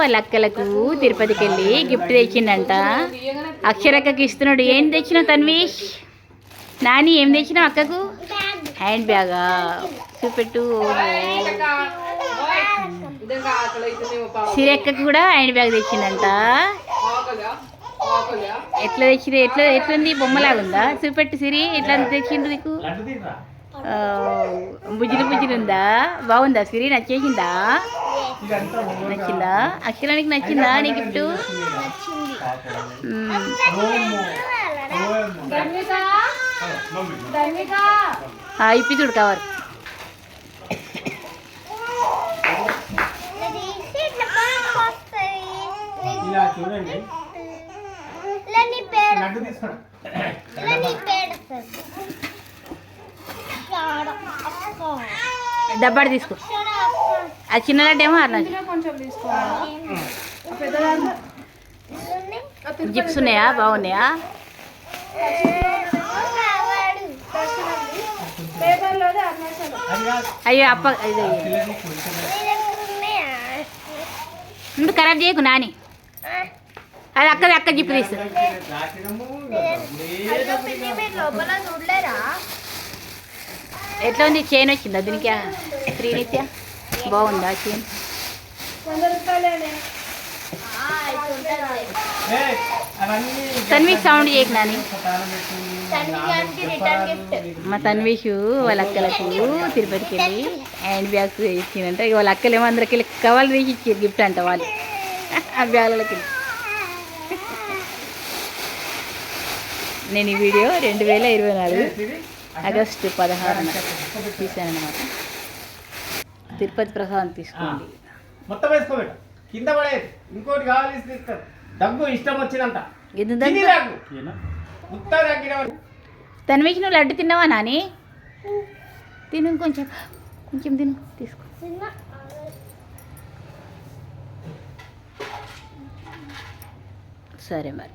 వాళ్ళ అక్కలకు తిరుపతికి వెళ్ళి గిఫ్ట్ తెచ్చిండంట అక్షరక్కకి ఇస్తున్నాడు. ఏం తెచ్చినావు తన్వీష్? నాని ఏం తెచ్చినావు అక్కకు? హ్యాండ్ బ్యాగా? చూపెట్టు. సిరక్కకు కూడా హ్యాండ్ బ్యాగ్ తెచ్చిండంట? ఆకలా? ఎట్లా తెచ్చింది? ఎట్లా ఎట్లుంది? బొమ్మలాగా ఉందా చూపెట్టు సిరి. ఎట్లా తెచ్చిండు నీకు? బుజ్జిలి బుజ్జిలి ఉందా బాగుందా సిరి? నచ్చేసిందా? నచ్చిందా? అక్షరానికి నచ్చిందా నీ గిఫ్ట్? ఇప్పి చూడు కవర్. ఇలా చూడండి. డబ్బాడు తీసుకో. ఆ చిన్న లడ్డు ఏమో జిప్స్ ఉన్నాయా? బాగున్నాయా? అయ్యో అప్ప ముందు ఖరాబ్ చేయకు నాని. అది అక్కది అక్క జిప్పు తీసు. ఎట్లా ఉంది? చైన్ వచ్చిందా దీనికి? శ్రీనిత్య బాగుందా చీన్ అవన్నీ తన్వి సౌండ్ చేయకు నాని. మా తన్వీషు వాళ్ళ అక్కలకు తిరుపతికి వెళ్ళి హ్యాండ్ బ్యాగ్స్ ఇచ్చిందంటే. వాళ్ళ అక్కలేమో అందరికి వెళ్ళి కవర్లు తీసి ఇచ్చారు గిఫ్ట్ అంట వాళ్ళు. ఆ బ్యాగులకి. నేను ఈ వీడియో రెండు వేల ఇరవై నాలుగు ఆగస్టు పదహారున అనమాట తిరుపతి ప్రసాదం తీసుకోండి. మొత్తం వేసుకోబెట్ట కింద పడేది ఇంకోటి కావాలి తీస్తారు దగ్గు ఇష్టం వచ్చినంత తన్వీష్ నువ్వు లడ్డు తిన్నావా నాని? తిను కొంచెం. కొంచెం తిను తీసుకో. సరే మరి.